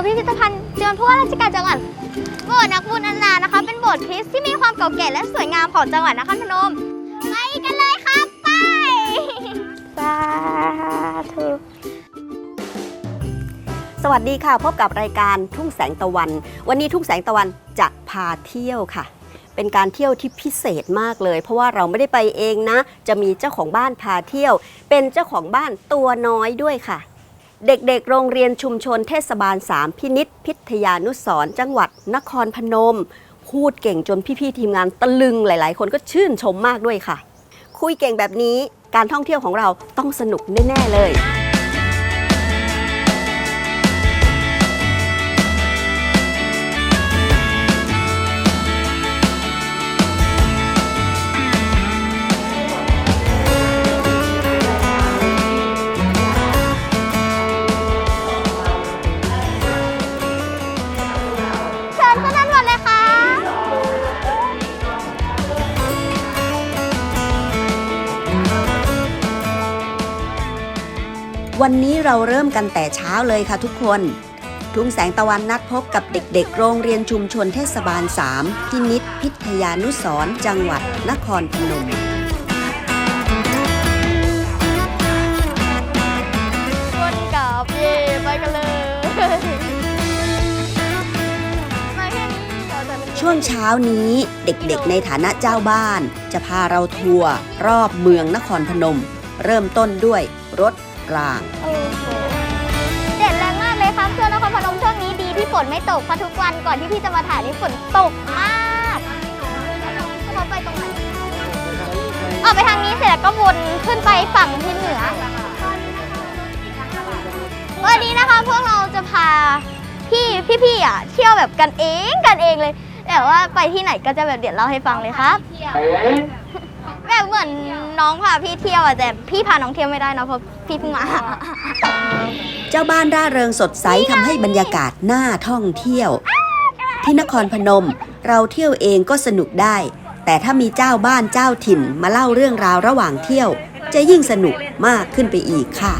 ือพิพิธภัณฑ์เจือนผู้ว่าราชการจังหวัดโบสถ์นักบุญอันนานะคะ เป็นโบสถ์คริสต์ที่มีความเก่าแก่และสวยงามของจังหวัดนครพนมไปกันเลยครับไปสาธุสวัสดีค่ะ พบกับรายการทุ่งแสงตะวัน วันนี้ทุ่งแสงตะวันจะพาเที่ยวค่ะเป็นการเที่ยวที่พิเศษมากเลย เพราะว่าเราไม่ได้ไปเองนะ จะมีเจ้าของบ้านพาเที่ยว เป็นเจ้าของบ้านตัวน้อยด้วยค่ะ เด็กๆ โรงเรียนชุมชนเทศบาล 3 พินิษพิทยานุสรจังหวัดนครพนม พูดเก่งจนพี่ๆทีมงานตะลึงหลายๆ คนก็ชื่นชมมากด้วยค่ะ คุยเก่งแบบนี้การท่องเที่ยวของเราต้องสนุกแน่ ๆ เลย วันนี้เราเริ่มกันแต่เช้าเลยค่ะทุกคน ทุ่งแสงตะวันนัดพบกับเด็กๆ โรงเรียนชุมชนเทศบาล3พินิษพิทยานุสรณ์จังหวัดนครพนมวนกับเย่ไปกันเลยมาแค่นี้เดี๋ยวจะเป็นช่วงเช้านี้เด็กๆ ในฐานะเจ้าบ้าน จะพาเราทัวร์รอบเมืองนครพนม เริ่มต้นด้วยรถ ราง โอ้โหเด็ดแรงมากเลยครับช่วงนครพนมช่วงนี้ดีที่ฝนไม่ตกเพราะทุกวันก่อนที่พี่จะมาถ่ายนี่ฝนตกมากเขาไปตรงไหนออกไปทางนี้เสร็จแล้วก็วนขึ้นไปฝั่งที่เหนือ วันนี้นะคะพวกเราจะพาพี่พี่ๆอะเที่ยวแบบกันเองกันเองเลย แต่ว่าไปที่ไหนก็จะแบบเดี๋ยวเล่าให้ฟังเลยครับ แบบเหมือนน้องพาพี่เที่ยวอะแต่พี่พาน้องเที่ยวไม่ได้นะเพราะพี่เพิ่งมาเจ้าบ้านร่าเริงสดใสทำให้บรรยากาศน่าท่องเที่ยว ที่นครพนมเราเที่ยวเองก็สนุกได้ แต่ถ้ามีเจ้าบ้านเจ้าถิ่นมาเล่าเรื่องราวระหว่างเที่ยว จะยิ่งสนุกมากขึ้นไปอีกค่ะ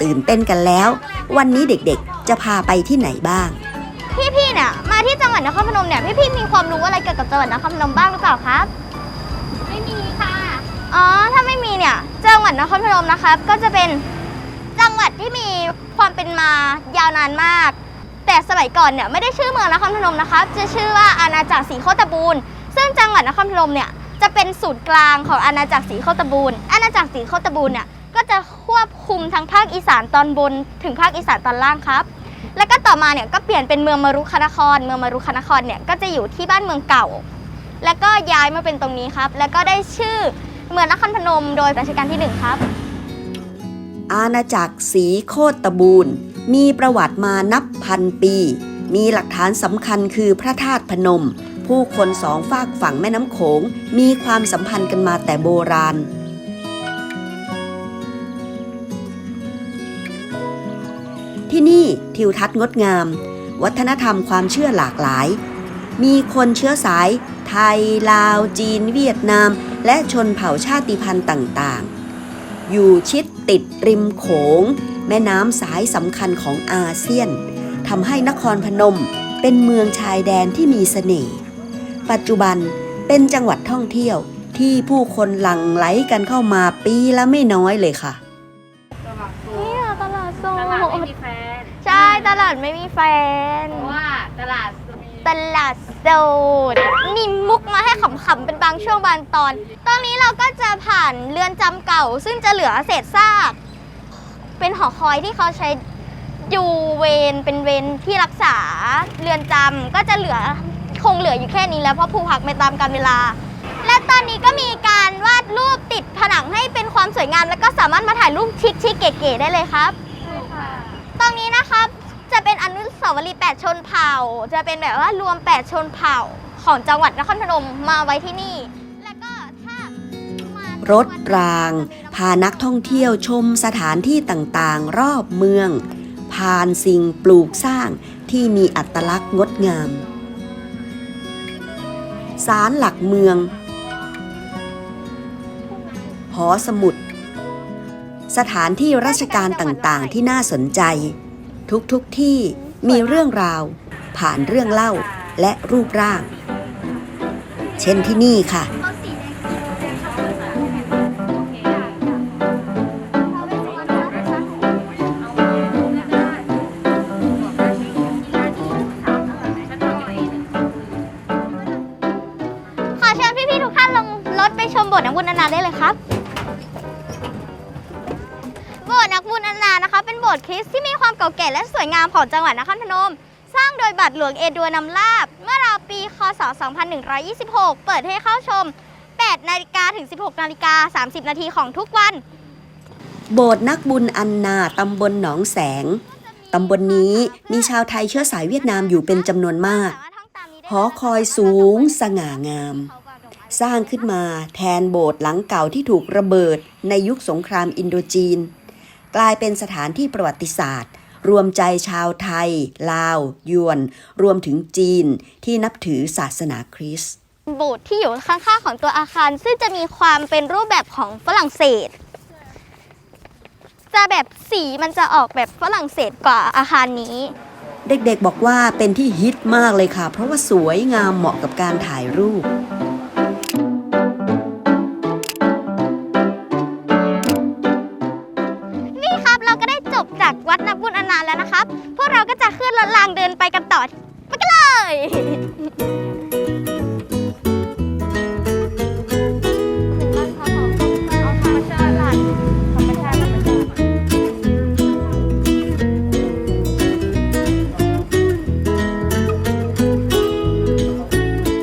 ตื่นเต้นกันแล้ว วันนี้เด็กๆจะพาไปที่ไหนบ้าง พี่ๆเนี่ย มาที่จังหวัดนครพนมเนี่ยพี่ๆมีความรู้อะไรเกี่ยวกับจังหวัดนครพนมบ้างหรือเปล่าครับ ไม่มีค่ะ อ๋อ ถ้าไม่มีเนี่ยจังหวัดนครพนมนะครับ ก็จะเป็นจังหวัดที่มีความเป็นมายาวนานมาก แต่สมัยก่อนเนี่ยไม่ได้ชื่อเมืองนครพนมนะครับ จะชื่อว่าอาณาจักรศรีโคตบูรณ์ซึ่งจังหวัดนครพนมเนี่ยจะเป็นศูนย์กลางของอาณาจักรศรีโคตบูรณ์อาณาจักรศรีโคตบูรณ์เนี่ยก็จะควบคุมทั้งภาคอีสานตอนบนถึงภาคอีสานตอนล่างครับ แล้วก็ต่อมาเนี่ยก็เปลี่ยนเป็นเมืองมารุคนคร เมืองมารุคนครเนี่ยก็จะอยู่ที่บ้านเมืองเก่า แล้วก็ย้ายมาเป็นตรงนี้ครับ แล้วก็ได้ชื่อเมืองนครพนมโดยรัชกาลที่หนึ่งครับ อาณาจักรศรีโคตบูรณ์ มีประวัติมานับพันปี มีหลักฐานสำคัญคือพระธาตุพนม ผู้คนสองฝากฝั่งแม่น้ำโขง มีความสัมพันธ์กันมาแต่โบราณ ที่นี่ทิวทัศน์งดงาม วัฒนธรรมความเชื่อหลากหลาย มีคนเชื้อสาย ไทย ลาว จีน เวียดนาม และชนเผ่าชาติพันธุ์ต่างๆ อยู่ชิดติดริมโขง แม่น้ำสายสำคัญของอาเซียนทำให้นครพนมเป็นเมืองชายแดนที่มีเสน่ห์ปัจจุบันเป็นจังหวัดท่องเที่ยวที่ผู้คนหลั่งไหลกันเข้ามาปีละไม่น้อยเลยค่ะ ตลาดไม่มีแฟน เพราะว่าตลาดมีตลาดโซดมีมุกมาให้ขำๆ เป็นบางช่วงบางตอน ตอนนี้เราก็จะผ่านเรือนจำเก่า ซึ่งจะเหลือเศษซาก เป็นหอคอยที่เขาใช้อยู่เวรเป็นเวรที่รักษาเรือนจำก็จะเหลือคงเหลืออยู่แค่นี้แล้วเพราะผู้พักไปตามกาลเวลา และตอนนี้ก็มีการวาดรูปติดผนังให้เป็นความสวยงาม แล้วก็สามารถมาถ่ายรูปชิคๆเก๋ๆได้เลยครับ ตรงนี้นะครับ จะเป็นอนุสาวรีย์8ชนเผ่า จะเป็นแบบว่ารวม8ชนเผ่าของจังหวัดนครพนมมาไว้ที่นี่ แล้วก็ถ้ามารถราง พานักท่องเที่ยวชมสถานที่ต่างๆ รอบเมือง ผ่านสิ่งปลูกสร้างที่มีอัตลักษณ์งดงามศาลหลักเมือง หอสมุด สถานที่ราชการต่างๆที่น่าสนใจ ทุกๆทที่มีเรื่องราว ผ่านเรื่องเล่าและรูปร่าง เช่นที่นี่ค่ะ โบสถ์นักบุญนานานะคะ เป็นโบสถ์คริสต์ที่มีความเก่าแก่และสวยงามของจังหวัดนครพนม สร้างโดยบัตรหลวงเอดัวนำลาบ เมื่อราวปี คศ 2126 เปิดให้เข้าชม 8 นาฬิกาถึง 16 นาฬิกา 30 นาทีของทุกวัน โบสถ์นักบุญอันนาตำบลหนองแสง ตำบลนี้มีชาวไทยเชื้อสายเวียดนามอยู่เป็นจำนวนมาก หอคอยสูงสง่างาม สร้างขึ้นมาแทนโบสถ์หลังเก่าที่ถูกระเบิดในยุคสงครามอินโดจีน กลายเป็นสถานที่ประวัติศาสตร์ รวมใจชาวไทย ลาว ยวน รวมถึงจีนที่นับถือศาสนาคริสต์โบสถ์ที่อยู่ข้างๆของตัวอาคาร ซึ่งจะมีความเป็นรูปแบบของฝรั่งเศส จะแบบสีมันจะออกแบบฝรั่งเศสกว่าอาคารนี้ เด็กๆบอกว่าเป็นที่ฮิตมากเลยค่ะ เพราะว่าสวยงามเหมาะกับการถ่ายรูป นักบุญอนันต์แล้วนะครับ พวกเราก็จะขึ้นรถรางเดินไปกันต่อไปกันเลย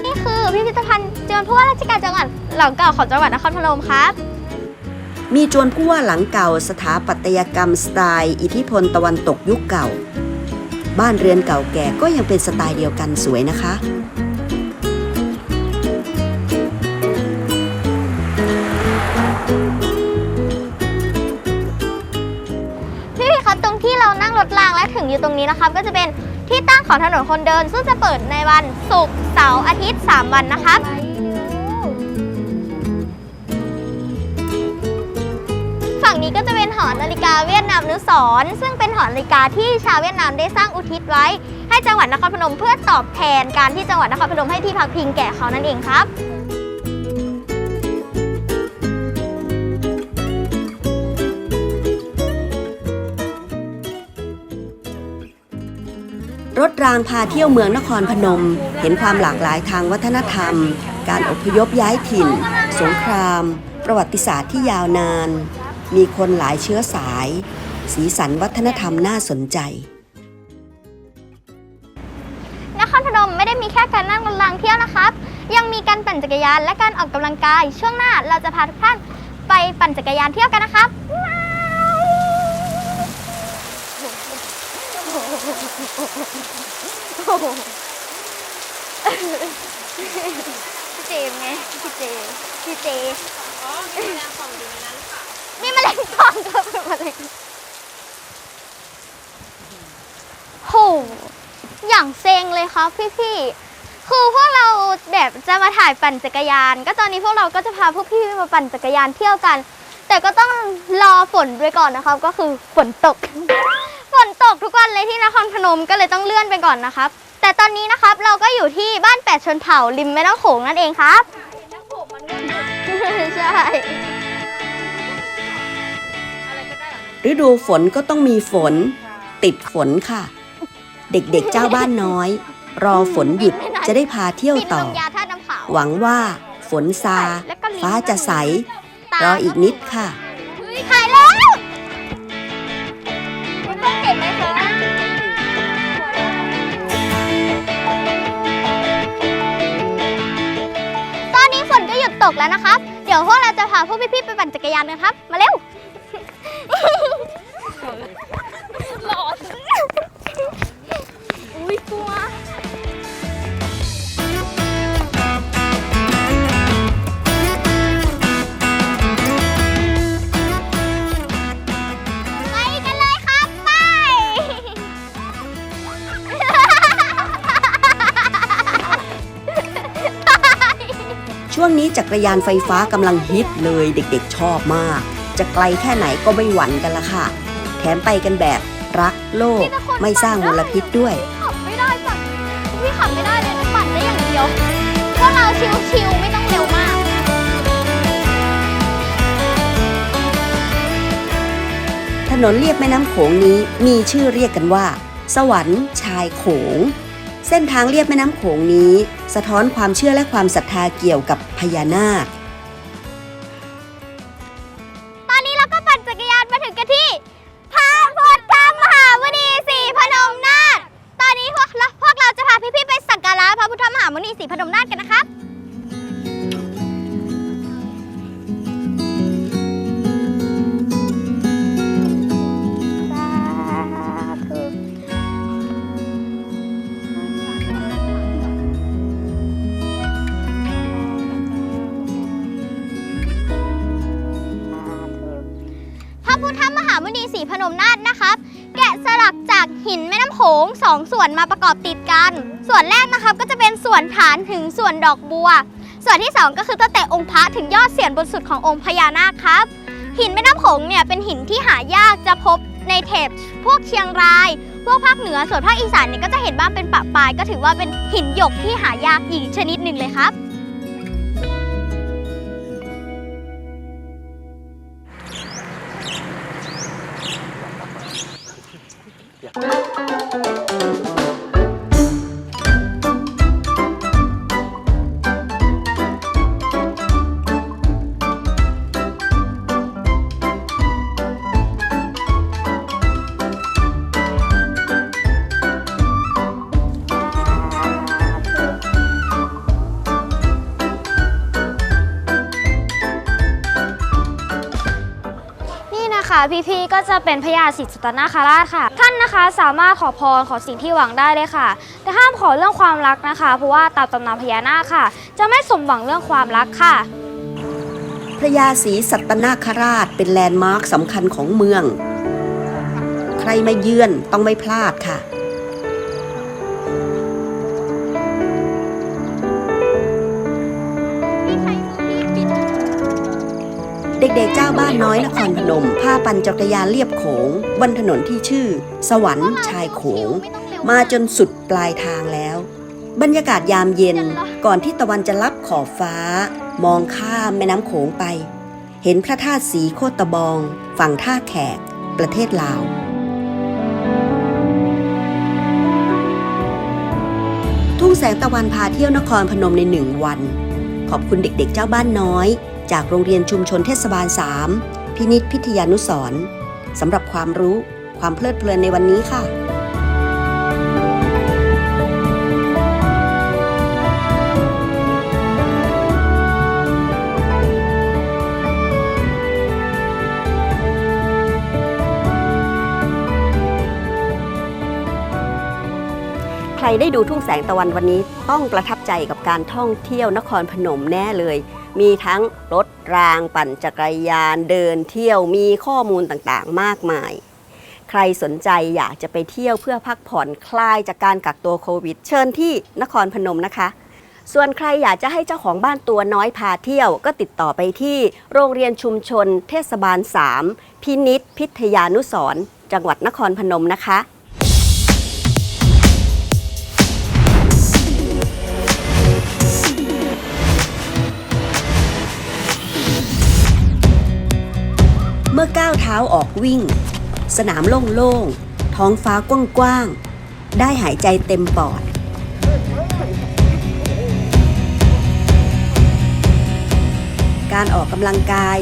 นี่คือพิพิธภัณฑ์จวนผู้ว่าราชการจังหวัดหลังเก่าของจังหวัดนครพนมครับ มีจวนผู้ว่าหลังเก่าสถาปัตยกรรมสไตล์ อิทธิพลตะวันตกยุคเก่า บ้านเรือนเก่าแก่ก็ยังเป็นสไตล์เดียวกันสวยนะคะ พี่พี่ครับตรงที่เรานั่งรถรางและถึงอยู่ตรงนี้นะครับ ก็จะเป็นที่ตั้งของถนนคนเดิน ซึ่งจะเปิดในวันศุกร์เสาร์อาทิตย์ 3 วันนะครับ ฝั่งนี้ก็จะเป็นหอนาฬิกาเวียดนามนุสรณ์ซึ่งเป็นหอนาฬิกาที่ชาวเวียดนามได้สร้างอุทิศไว้ ให้จังหวัดนครพนมเพื่อตอบแทนการที่จังหวัดนครพนมให้ที่พักพิงแก่เขานั่นเองครับรถรางพาเที่ยวเมืองนครพนม เห็นความหลากหลายทางวัฒนธรรม การอพยพย้ายถิ่น สงคราม ประวัติศาสตร์ที่ยาวนาน มีคนหลายเชื้อสาย สีสันวัฒนธรรมน่าสนใจ นครพนมไม่ได้มีแค่การนั่งรถรางเที่ยวนะครับ ยังมีการปั่นจักรยานและการออกกำลังกาย ช่วงหน้าเราจะพาทุกท่านไปปั่นจักรยานเที่ยวกันนะครับ พี่เจมส์ไงพี่เจพี่เจมีแมลงป่องอยู่ มีแมลงป่องครับเป็นแมลงโหอย่างเซ็งเลยครับพี่ๆ คือพวกเราแบบจะมาถ่ายปั่นจักรยาน ก็ตอนนี้พวกเราก็จะพาพวกพี่มาปั่นจักรยานเที่ยวกัน แต่ก็ต้องรอฝนด้วยก่อนนะครับ ก็คือฝนตก ฝนตกทุกวันเลยที่นครพนมก็เลยต้องเลื่อนไปก่อนนะครับ แต่ตอนนี้นะครับเราก็อยู่ที่บ้านแปดชนเผ่าริมแม่น้ำโขงนั่นเองครับ ใช่ ฤดูฝนก็ต้องมีฝน ติดฝนค่ะ เด็กๆเจ้าบ้านน้อย รอฝนหยุดจะได้พาเที่ยวต่อ หวังว่าฝนซา ฟ้าจะใส รออีกนิดค่ะถ่ายแล้วคุณต้องเห็นไหมคะตอนนี้ฝนก็หยุดตกแล้วนะครับ เดี๋ยวพวกเราจะพาพวกพี่ๆไปปั่นจักรยานกันครับ มาเร็ว ร้อนอุ้ยกลัว ไปกันเลยครับไป ช่วงนี้จักรยานไฟฟ้ากำลังฮิตเลยเด็กๆชอบมาก จะไกลแค่ไหนก็ไม่หวั่นกันละค่ะ แถมไปกันแบบรักโลกไม่สร้างมลพิษด้วย ขับไม่ได้จ้ะพี่ขับไม่ได้เลยนะปั่นได้อย่างเดียวพวกเราชิวๆไม่ต้องเร็วมาก ถนนเลียบแม่น้ำโขงนี้มีชื่อเรียกกันว่า สวรรค์ชายโขง เส้นทางเลียบแม่น้ำโขงนี้ สะท้อนความเชื่อและความศรัทธาเกี่ยวกับพญานาค ถึงกันที่พระพุทธมหาวณีสีพนมนาฏตอนนี้พวกเราพวกเราจะพาพี่ๆไปสักการะพระพุทธมหามณีสีพนม นาถนะครับ แกะสลักจากหินแม่น้ำโขงสองส่วนมาประกอบติดกัน ส่วนแรกนะครับก็จะเป็นส่วนฐานถึงส่วนดอกบัว ส่วนที่สองก็คือตั้งแต่องค์พระถึงยอดเสียนบนสุดขององค์พญานาคครับ หินแม่น้ำโขงเนี่ยเป็นหินที่หายากจะพบในเทปพวกเชียงราย พวกภาคเหนือส่วนภาคอีสานเนี่ยก็จะเห็นบ้างเป็นปะปลาย ก็ถือว่าเป็นหินหยกที่หายากอีกชนิดหนึ่งเลยครับ นี่ พี่ๆก็จะเป็นพญาศิษย์สุตนาคราชค่ะ ท่านนะคะสามารถขอพรขอสิ่งที่หวังได้เลยค่ะ แต่ห้ามขอเรื่องความรักนะคะ เพราะว่าตามตำนานพญานาคค่ะ จะไม่สมหวังเรื่องความรักค่ะพระยาศรีสัตนาคราชเป็นแลนด์มาร์คสำคัญของเมือง ใครมาเยือนต้องไม่พลาดค่ะ เด็กๆเจ้าบ้านน้อยนครพนมพาปั่นจักรยานเลียบโขงบนถนนที่ชื่อ สวรรค์ชายโขง มาจนสุดปลายทางแล้ว บรรยากาศยามเย็นก่อนที่ตะวันจะลับขอบฟ้า มองข้ามแม่น้ำโขงไป เห็นพระธาตุสีโคตะบอง ฝั่งท่าแขก ประเทศลาวทุ่งแสงตะวันพาเที่ยวนครพนมในหนึ่งวัน ขอบคุณเด็กๆเจ้าบ้านน้อย จากโรงเรียนชุมชนเทศบาล 3 พินิษพิทยานุสรสำหรับความรู้ความเพลิดเพลินในวันนี้ค่ะ ใครได้ดูทุ่งแสงตะวันวันนี้ต้องประทับใจกับการท่องเที่ยวนครพนมแน่เลย มีทั้งรถรางปั่นจักรยานเดินเที่ยวมีข้อมูลต่างๆ มากมาย ใครสนใจอยากจะไปเที่ยวเพื่อพักผ่อนคลายจากการกักตัวโควิด เชิญที่นครพนมนะคะ ส่วนใครอยากจะให้เจ้าของบ้านตัวน้อยพาเที่ยว ก็ติดต่อไปที่โรงเรียนชุมชน เทศบาล 3 พินิษพิทยานุสรจังหวัดนครพนมนะคะ เมื่อก้าวเท้าออกวิ่ง สนามโล่งๆ ท้องฟ้ากว้างๆ ได้หายใจเต็มปอด การออกกำลังกาย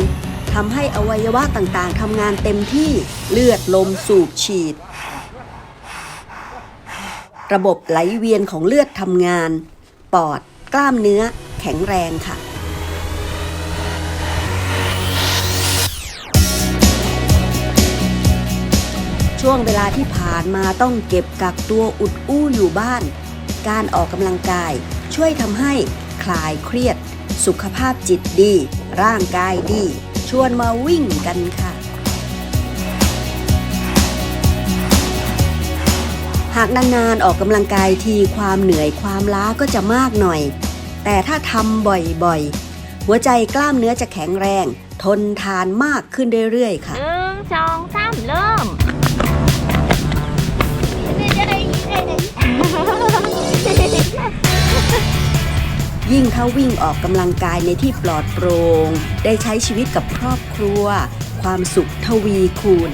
ทำให้อวัยวะต่างๆทำงานเต็มที่เลือดลมสูบฉีด ระบบไหลเวียนของเลือดทำงาน ปอด กล้ามเนื้อ แข็งแรงค่ะ ช่วงเวลาที่ผ่านมาต้องเก็บกักตัวอุดอู้อยู่บ้าน การออกกำลังกายช่วยทำให้คลายเครียด สุขภาพจิตดี ร่างกายดี ชวนมาวิ่งกันค่ะ หากนานๆออกกำลังกายทีความเหนื่อยความล้าก็จะมากหน่อย แต่ถ้าทำบ่อยๆ หัวใจกล้ามเนื้อจะแข็งแรง ทนทานมากขึ้นเรื่อยๆ ค่ะหนึ่งสองสามเริ่ม ยิ่งถ้าวิ่งออกกำลังกายในที่ปลอดโปร่งได้ใช้ชีวิตกับครอบครัว ความสุขทวีคูณ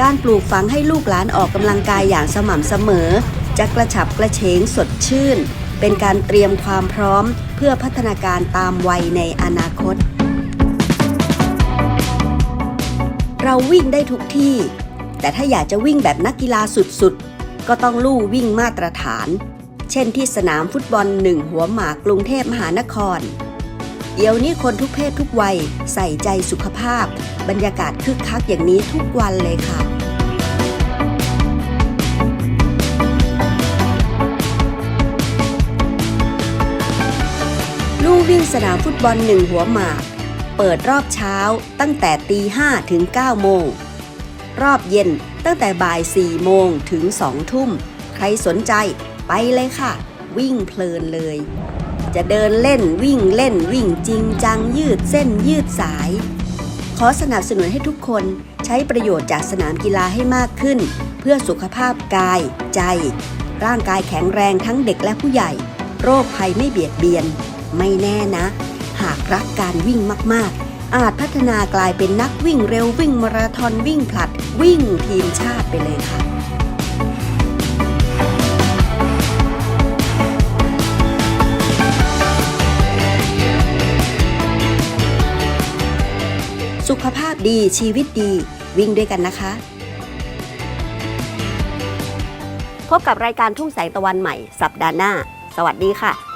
การปลูกฝังให้ลูกหลานออกกำลังกายอย่างสม่ำเสมอ จะกระฉับกระเฉงสดชื่น เป็นการเตรียมความพร้อมเพื่อพัฒนาการตามวัยในอนาคต เราวิ่งได้ทุกที่ แต่ถ้าอยากจะวิ่งแบบนักกีฬาสุดๆ ก็ต้องลู่วิ่งมาตรฐาน เช่นที่สนามฟุตบอลหนึ่งหัวหมากกรุงเทพมหานคร เดี๋ยวนี้คนทุกเพศทุกวัยใส่ใจสุขภาพ บรรยากาศคึกคักอย่างนี้ทุกวันเลยค่ะลู่วิ่งสนามฟุตบอลหนึ่งหัวหมาก เปิดรอบเช้าตั้งแต่ตีห้ถึง9โมง รอบเย็น ตั้งแต่บ่าย 4 โมงถึง 2 ทุ่ม ใครสนใจไปเลยค่ะ วิ่งเพลินเลย จะเดินเล่นวิ่งเล่นวิ่งจริงจังยืดเส้นยืดสาย ขอสนับสนุนให้ทุกคนใช้ประโยชน์จากสนามกีฬาให้มากขึ้น เพื่อสุขภาพกาย ใจ ร่างกายแข็งแรงทั้งเด็กและผู้ใหญ่ โรคภัยไม่เบียดเบียน ไม่แน่นะ หากรักการวิ่งมากๆ อาจพัฒนากลายเป็นนักวิ่งเร็ววิ่งมาราธอนวิ่งผลัด วิ่งทีมชาติไปเลยค่ะสุขภาพดีชีวิตดี วิ่งด้วยกันนะคะ พบกับรายการทุ่งแสงตะวันใหม่ สัปดาห์หน้า สวัสดีค่ะ